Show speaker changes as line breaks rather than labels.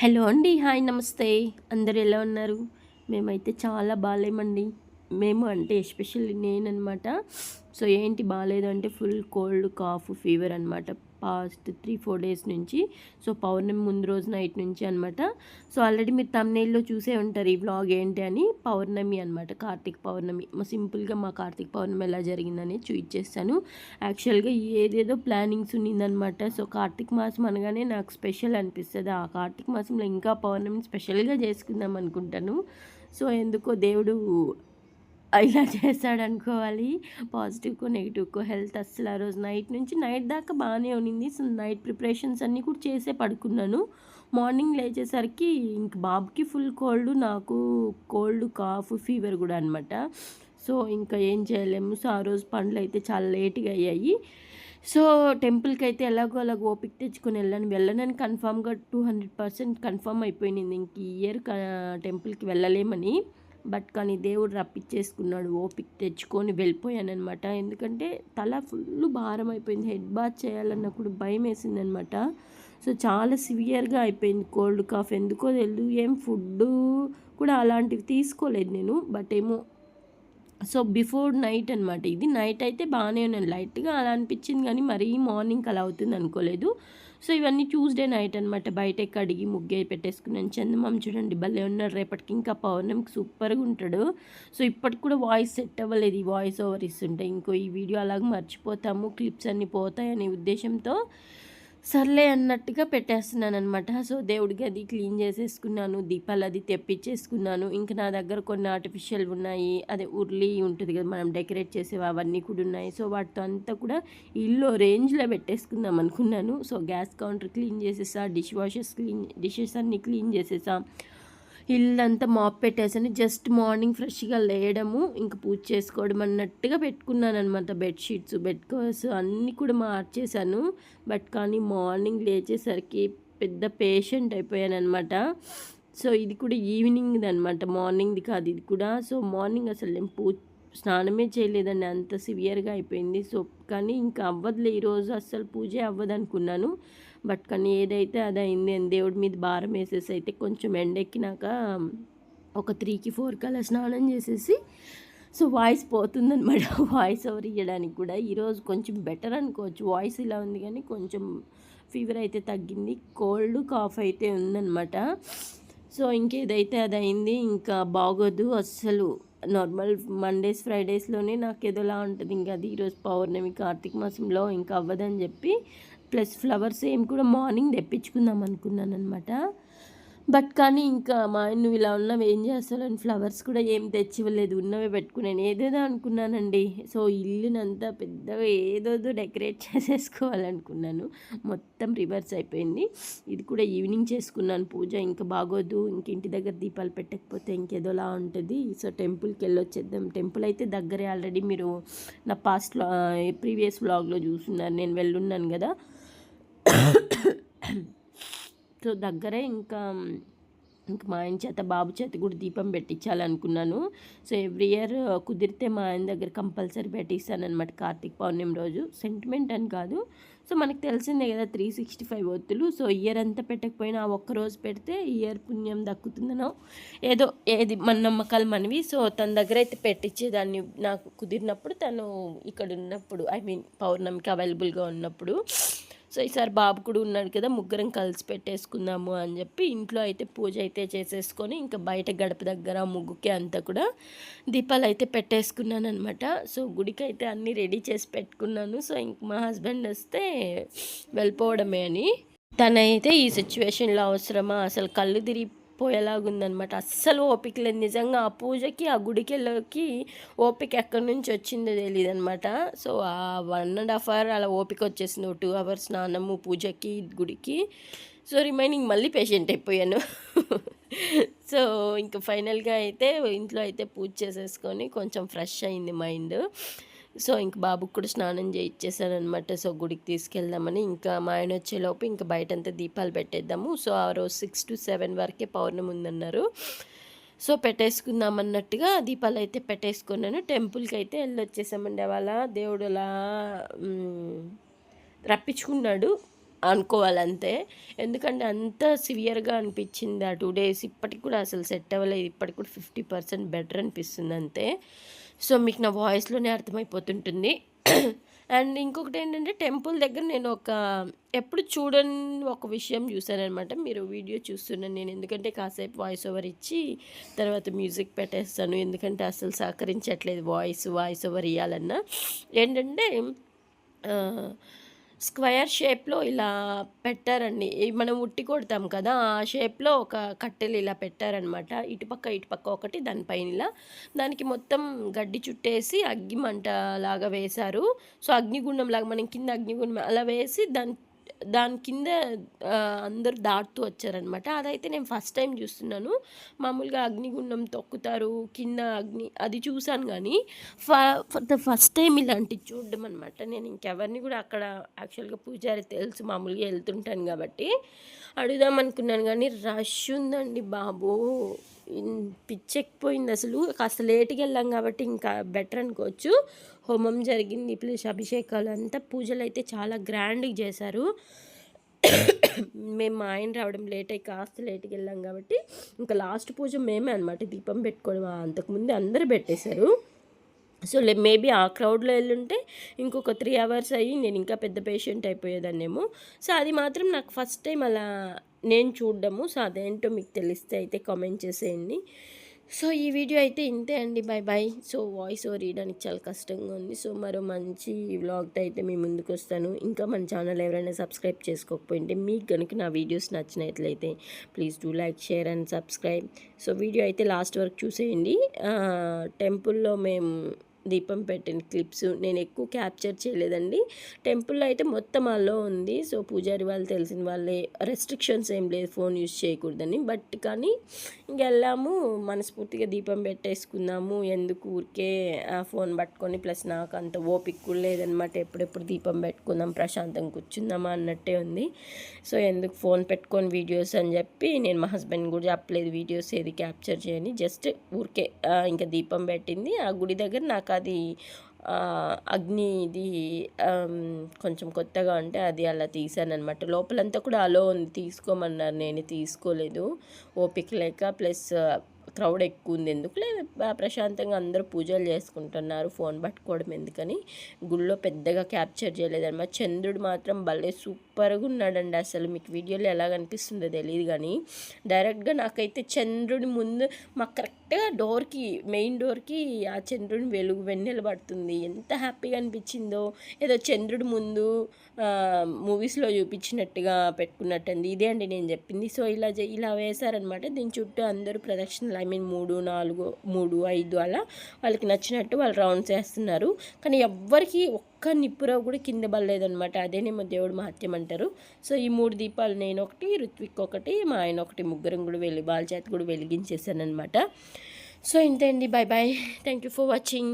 Hello అండి hi నమస్తే. అందరు ఎలా ఉన్నారు? మేమైతే చాలా బాగాలేమండి మేము అంటే ఎస్పెషల్లీ నేననమాట. సో ఏంటి బాగాలేదు అంటే ఫుల్ కోల్డ్ కాఫ్ ఫీవర్ అనమాట. పాస్ట్ త్రీ ఫోర్ డేస్ నుంచి. సో పౌర్ణమి ముందు రోజు నైట్ నుంచి అనమాట సో ఆల్రెడీ మీరు తమ్నేల్లో చూసే ఉంటారు ఈ వ్లాగ్ ఏంటి అని. పౌర్ణమి అనమాట కార్తీక పౌర్ణమి. మా సింపుల్గా మా కార్తీక పౌర్ణమి ఎలా జరిగిందని చూపించేస్తాను యాక్చువల్గా ఏదేదో ప్లానింగ్స్ ఉన్నిందనమాట సో కార్తీక మాసం అనగానే నాకు స్పెషల్ అనిపిస్తుంది. ఆ కార్తీక మాసంలో ఇంకా పౌర్ణమిని స్పెషల్గా చేసుకుందాం అనుకుంటాను. సో ఎందుకో దేవుడు ఇలా చేస్తాడు అనుకోవాలి పాజిటివ్కో నెగిటివ్కో హెల్త్ అస్సలు ఆ రోజు నైట్ నుంచి నైట్ దాకా బాగానే ఉన్నింది. సో నైట్ ప్రిపరేషన్స్ అన్నీ కూడా చేసే పడుకున్నాను. మార్నింగ్ లేచేసరికి ఇంక బాబుకి ఫుల్ కోల్డ్ నాకు కోల్డ్ కాఫ్ ఫీవర్ కూడా అనమాట సో ఇంకా ఏం చేయలేము. సో ఆ రోజు పండ్లు అయితే చాలా లేట్గా అయ్యాయి. సో టెంపుల్కి అయితే ఎలాగో అలాగ ఓపిక తెచ్చుకొని వెళ్ళాను. వెళ్ళనని కన్ఫామ్గా టూ హండ్రెడ్ పర్సెంట్ కన్ఫామ్ అయిపోయింది ఇంక ఈ ఇయర్ టెంపుల్కి వెళ్ళలేమని. బట్ కానీ దేవుడు రప్పించేసుకున్నాడు ఓపిక తెచ్చుకొని వెళ్ళిపోయాను అనమాట ఎందుకంటే తల ఫుల్ భారం అయిపోయింది హెడ్ బాత్ చేయాలన్నప్పుడు భయం వేసింది అనమాట సో చాలా సివియర్గా అయిపోయింది కోల్డ్ కాఫ్. ఎందుకో తెలియదు ఏం ఫుడ్ కూడా అలాంటివి తీసుకోలేదు నేను బట్ ఏమో సో బిఫోర్ నైట్ అనమాట ఇది నైట్ అయితే బాగానే ఉన్నాను లైట్గా అలా అనిపించింది కానీ మరీ మార్నింగ్ అలా అవుతుంది అనుకోలేదు. సో ఇవన్నీ ట్యూస్డే నైట్ అనమాట బయట కడిగి ముగ్గే పెట్టేసుకున్నాను. చందమామ చూడండి భలే ఉన్నాడు. రేపటికి ఇంకా పౌర్ణమికి సూపర్గా ఉంటాడు. సో ఇప్పటికి కూడా వాయిస్ సెట్ అవ్వలేదు. ఈ వాయిస్ ఓవర్ ఇస్తుంటే ఇంకో ఈ వీడియో అలాగే మర్చిపోతాము. క్లిప్స్ అన్నీ పోతాయనే ఉద్దేశంతో సర్లే అన్నట్టుగా పెట్టేస్తున్నాను అనమాట సో దేవుడికి అది క్లీన్ చేసేసుకున్నాను దీపాలు అది తెప్పించేసుకున్నాను. ఇంకా నా దగ్గర కొన్ని ఆర్టిఫిషియల్ ఉన్నాయి. అదే ఉర్లీ ఉంటుంది కదా మనం డెకరేట్ చేసేవి అవన్నీ కూడా ఉన్నాయి. సో వాటితో అంతా కూడా ఇల్లు రేంజ్లో పెట్టేసుకుందాం అనుకున్నాను. సో గ్యాస్ కౌంటర్ క్లీన్ చేసేసా డిష్ వాషెస్ క్లీన్ డిషెస్ అన్నీ క్లీన్ చేసేసా. ఇల్లంతా మాప్ పెట్టేసాను. జస్ట్ మార్నింగ్ ఫ్రెష్గా లేయడము ఇంకా పూజ చేసుకోవడం అన్నట్టుగా పెట్టుకున్నాను అనమాట బెడ్షీట్స్ బెడ్ కవర్స్ అన్నీ కూడా మార్చేశాను. బట్ కానీ మార్నింగ్ లేచేసరికి పెద్ద పేషెంట్ అయిపోయాను అనమాట సో ఇది కూడా ఈవినింగ్ది అనమాట మార్నింగ్ది కాదు ఇది కూడా. సో మార్నింగ్ అసలు నేను పూజ స్నానమే చేయలేదండి. అంత సివియర్గా అయిపోయింది. సో కానీ ఇంకా అవ్వదులే. ఈరోజు అస్సలు పూజే అవ్వదు అనుకున్నాను బట్ కానీ ఏదైతే అది అయింది అని దేవుడి మీద భారం వేసేసి అయితే కొంచెం ఎండెక్కినాక ఒక త్రీకి ఫోర్ కల్లా స్నానం చేసేసి సో వాయిస్ పోతుందనమాట వాయిస్ ఓవర్ ఇవ్వడానికి కూడా. ఈరోజు కొంచెం బెటర్ అనుకోవచ్చు. వాయిస్ ఇలా ఉంది కానీ కొంచెం ఫీవర్ అయితే తగ్గింది. కోల్డ్ కాఫ్ అయితే ఉందన్నమాట. సో ఇంకేదైతే అది అయింది ఇంకా బాగోదు అస్సలు. నార్మల్ మండేస్ ఫ్రైడేస్లోనే నాకు ఏదోలా ఉంటుంది. ఇంకా అది ఈరోజు పౌర్ణమి కార్తీక మాసంలో ఇంకా అవ్వదని చెప్పి ప్లస్ ఫ్లవర్స్ ఏం కూడా మార్నింగ్ తెప్పించుకుందాం అనుకున్నాను అనమాట బట్ కానీ ఇంకా మా ఆయన నువ్వు ఇలా ఉన్నావు ఏం చేస్తావు? ఫ్లవర్స్ కూడా ఏం తెచ్చివ్వలేదు ఉన్నవే పెట్టుకున్నాను ఏదేదో అనుకున్నానండి. సో ఇల్లునంతా పెద్దగా ఏదోదో డెకరేట్ చేసేసుకోవాలనుకున్నాను. మొత్తం రివర్స్ అయిపోయింది. ఇది కూడా ఈవినింగ్ చేసుకున్నాను. పూజ ఇంకా బాగోదు. ఇంక ఇంటి దగ్గర దీపాలు పెట్టకపోతే ఇంకేదోలా ఉంటుంది. సో టెంపుల్కి వెళ్ళొచ్చేద్దాం. టెంపుల్ అయితే దగ్గరే. ఆల్రెడీ మీరు నా పాస్ట్ ప్రీవియస్ వ్లాగ్లో చూస్తున్నారు నేను వెళ్ళున్నాను కదా. సో దగ్గరే ఇంకా ఇంక మా ఆయన చేత బాబు చేత కూడా దీపం పెట్టించాలనుకున్నాను. సో ఎవ్రీ ఇయర్ కుదిరితే మా ఆయన దగ్గర కంపల్సరీ పెట్టిస్తానమాట కార్తీక పౌర్ణమి రోజు. సెంటిమెంట్ అని కాదు. సో మనకు తెలిసిందే కదా త్రీ సిక్స్టీ ఫైవ్ ఒత్తులు. సో ఇయర్ అంతా పెట్టకపోయినా ఆ ఒక్కరోజు పెడితే ఇయర్ పుణ్యం దక్కుతుందనో ఏదో ఏది మన నమ్మకాలు మనవి. సో తన దగ్గర అయితే పెట్టించేదాన్ని నాకు కుదిరినప్పుడు తను ఇక్కడ ఉన్నప్పుడు ఐ మీన్ పౌర్ణమికి అవైలబుల్గా ఉన్నప్పుడు సో ఈసారి బాబు కూడా ఉన్నాడు కదా ముగ్గురం కలిసి పెట్టేసుకుందాము అని చెప్పి ఇంట్లో అయితే పూజ అయితే చేసేసుకొని ఇంకా బయట గడప దగ్గర ముగ్గుకి అంతా కూడా దీపాలు అయితే పెట్టేసుకున్నాను అనమాట సో గుడికి అయితే అన్నీ రెడీ చేసి పెట్టుకున్నాను. సో ఇంక మా హస్బెండ్ వస్తే వెళ్ళిపోవడమే అని. తనైతే ఈ సిచ్యువేషన్లో అవసరమా? అసలు కళ్ళు తిరిగి పోయేలాగుందనమాట అస్సలు ఓపిక లేదు నిజంగా ఆ పూజకి ఆ గుడికెళ్ళకి ఓపిక ఎక్కడి నుంచి వచ్చిందో తెలియదు అనమాట సో ఆ వన్ అండ్ హాఫ్ అవర్ అలా ఓపిక వచ్చేసింది. టూ అవర్స్ స్నానము పూజకి గుడికి. సో రిమైనింగ్ మళ్ళీ పేషెంట్ అయిపోయాను. సో ఇంకా ఫైనల్గా అయితే ఇంట్లో అయితే పూజ చేసేసుకొని కొంచెం ఫ్రెష్ అయింది మైండ్. సో ఇంక బాబుకి కూడా స్నానం చేయించేసాను సో గుడికి తీసుకెళ్దామని ఇంకా మా ఆయన వచ్చేలోపు ఇంకా బయటంతా దీపాలు పెట్టేద్దాము. సో ఆ రోజు సిక్స్ టు సెవెన్ వరకే పౌర్ణమి ఉందన్నారు. సో పెట్టేసుకుందాం అన్నట్టుగా దీపాలు అయితే పెట్టేసుకున్నాను. టెంపుల్కి అయితే వెళ్ళొచ్చేసామండి వాళ్ళ దేవుడు అలా రప్పించుకున్నాడు అనుకోవాలంతే. ఎందుకంటే అంత సివియర్గా అనిపించింది ఆ టూ డేస్. ఇప్పటికి కూడా అసలు సెట్ అవ్వలేదు. ఇప్పటికి కూడా ఫిఫ్టీ పర్సెంట్ బెటర్ అనిపిస్తుంది అంతే సో మీకు నా వాయిస్లోనే అర్థమైపోతుంటుంది. అండ్ ఇంకొకటి ఏంటంటే టెంపుల్ దగ్గర నేను ఒక ఎప్పుడు చూడని ఒక విషయం చూశానమాట మీరు వీడియో చూస్తున్నాను నేను. ఎందుకంటే కాసేపు వాయిస్ ఓవర్ ఇచ్చి తర్వాత మ్యూజిక్ పెట్టేస్తాను. ఎందుకంటే అసలు సహకరించట్లేదు వాయిస్ వాయిస్ ఓవర్ ఇవ్వాలన్నా ఏంటంటే స్క్వేర్ షేప్లో ఇలా పెట్టారండి. మనం ఉట్టి కొడతాం కదా ఆ షేప్లో ఒక కట్టెలు ఇలా పెట్టారనమాట. ఇటుపక్క ఇటుపక్క ఒకటి దానిపైన ఇలా. దానికి మొత్తం గడ్డి చుట్టేసి అగ్గి మంట లాగా వేశారు. సో అగ్నిగుండం లాగా మనం కింద అగ్నిగుండం అలా వేసి దాని దాని కింద అందరూ దాటుతూ వచ్చారనమాట అదైతే నేను ఫస్ట్ టైం చూస్తున్నాను. మామూలుగా అగ్నిగుండం తొక్కుతారు కింద అగ్ని అది చూశాను కానీ ఫర్ ద ఫస్ట్ టైం ఇలాంటివి చూడడం అనమాట నేను ఇంకెవరిని కూడా అక్కడ యాక్చువల్గా పూజారి తెలుసు మామూలుగా వెళ్తుంటాను కాబట్టి. అడుగుదాం అనుకున్నాను కానీ రష్ ఉందండి బాబు. పిచ్చెక్కిపోయింది అసలు. కాస్త లేట్కి వెళ్ళాం కాబట్టి ఇంకా బెటర్ అనుకోవచ్చు. హోమం జరిగింది ప్లస్ అభిషేకాలు అంతా పూజలు అయితే చాలా గ్రాండ్గా చేశారు. మేము మా ఆయన రావడం లేట్ అయ్యి కాస్త లేట్కి వెళ్ళాం కాబట్టి ఇంకా లాస్ట్ పూజ మేమే అనమాట దీపం పెట్టుకోవడం అంతకుముందు అందరూ పెట్టేశారు. సో లే మేబీ ఆ క్రౌడ్లో వెళ్ళుంటే ఇంకొక త్రీ అవర్స్ అయ్యి నేను ఇంకా పెద్ద పేషెంట్ అయిపోయేదాన్నేమో. సో అది మాత్రం నాకు ఫస్ట్ టైం అలా నేను చూడడము. సో అదేంటో మీకు తెలిస్తే అయితే కామెంట్ చేసేయండి. సో ఈ వీడియో అయితే ఇంతే అండి. Bye bye so voice over ఇవ్వడానికి చాలా కష్టంగా ఉంది. సో మరో మంచి వ్లాగ్తో అయితే మీ ముందుకు వస్తాను. ఇంకా మన ఛానల్ ఎవరైనా సబ్స్క్రైబ్ చేసుకోకపోయింటే మీకు కనుక నా వీడియోస్ నచ్చినట్లయితే please do like share and subscribe. So video అయితే లాస్ట్ వరకు చూసేయండి. టెంపుల్లో మేము దీపం పెట్టిన క్లిప్స్ నేను ఎక్కువ క్యాప్చర్ చేయలేదండి. టెంపుల్లో అయితే మొత్తం అలో ఉంది. సో పూజారి వాళ్ళు తెలిసిన వాళ్ళే రెస్ట్రిక్షన్స్ ఏం లేదు ఫోన్ యూజ్ చేయకూడదని. బట్ కానీ ఇంకెళ్ళాము మనస్ఫూర్తిగా దీపం పెట్టేసుకుందాము ఎందుకు ఊరికే ఆ ఫోన్ పట్టుకొని ప్లస్ నాకు అంత ఓపిక కూడా లేదనమాట ఎప్పుడెప్పుడు దీపం పెట్టుకుందాం ప్రశాంతం కూర్చుందామా అన్నట్టే ఉంది. సో ఎందుకు ఫోన్ పెట్టుకొని వీడియోస్ అని చెప్పి నేను మా హస్బెండ్ కూడా చెప్పలేదు వీడియోస్ ఏది క్యాప్చర్ చేయని. జస్ట్ ఊరికే ఇంకా దీపం పెట్టింది. ఆ గుడి దగ్గర నాకు అది అగ్నిది అగ్ని ఇది కొంచెం కొత్తగా ఉంటే అది అలా తీసాను అనమాట లోపలంతా కూడా అలో ఉంది తీసుకోమన్నారు నేను తీసుకోలేదు. ఓపిక లేక ప్లస్ క్రౌడ్ ఎక్కువ ఉంది. ఎందుకు లేదు ప్రశాంతంగా అందరూ పూజలు చేసుకుంటున్నారు ఫోన్ పట్టుకోవడం ఎందుకని. గుళ్ళో పెద్దగా క్యాప్చర్ చేయలేదన్నమాట. చంద్రుడు మాత్రం భలే సూపర్గా ఉన్నాడండి అసలు మీకు వీడియోలో ఎలా కనిపిస్తుందో తెలియదు కానీ డైరెక్ట్గా నాకైతే చంద్రుడి ముందు మాకు కరెక్ట్గా డోర్కి మెయిన్ డోర్కి ఆ చంద్రుని వెలుగు వెన్నెల పడుతుంది. ఎంత హ్యాపీగా అనిపించిందో. ఏదో చంద్రుడి ముందు మూవీస్లో చూపించినట్టుగా పెట్టుకున్నట్టుంది. ఇదే అండి నేను చెప్పింది. సో ఇలా ఇలా వేశారనమాట. దీని చుట్టూ అందరూ ప్రదక్షిణలు. ఐ మీన్ మూడు నాలుగు మూడు ఐదు అలా వాళ్ళకి నచ్చినట్టు వాళ్ళు రౌండ్స్ వేస్తున్నారు. కానీ ఎవ్వరికి ఒక్క నిప్పురావు కూడా కింద పడలేదనమాట అదేనేమో దేవుడు మహత్యం అంటారు. సో ఈ మూడు దీపాలు నేను ఒకటి రుత్విక్ ఒకటి మా ఆయన ఒకటి ముగ్గురం కూడా వెళ్ళి వాళ్ళ చేతి కూడా వెలిగించేసాను అనమాట సో ఇంతే అండి. Bye bye thank you for watching